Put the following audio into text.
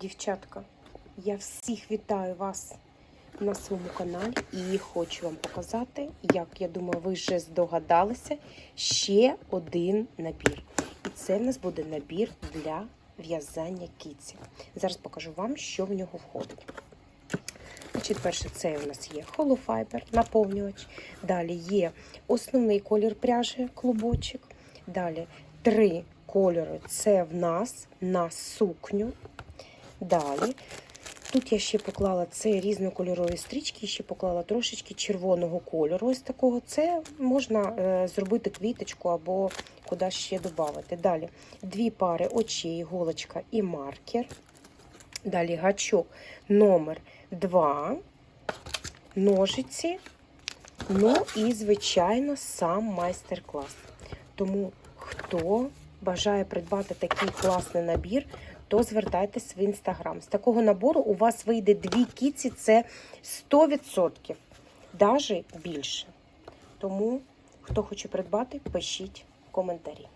Дівчатка, я всіх вітаю вас на своєму каналі і хочу вам показати, як я думаю, ви вже здогадалися, ще один набір. І це в нас буде набір для в'язання кіці. Зараз покажу вам, що в нього входить. Значить, перше, це у нас є холофайбер, наповнювач. Далі є основний колір пряжі, клубочок. Далі три кольори. Це в нас на сукню. Далі. Тут я ще поклала це різнокольорові стрічки, ще поклала трошечки червоного кольору. Ось такого. Це можна е, зробити квіточку або куди ще додати. Далі дві пари очей, голочка і маркер. Далі гачок номер 2, ножиці. Ну і, звичайно, сам майстер-клас. Тому хто бажає придбати такий класний набір, то звертайтесь в інстаграм. З такого набору у вас вийде дві кіці, це 100%, навіть більше. Тому, хто хоче придбати, пишіть коментарі.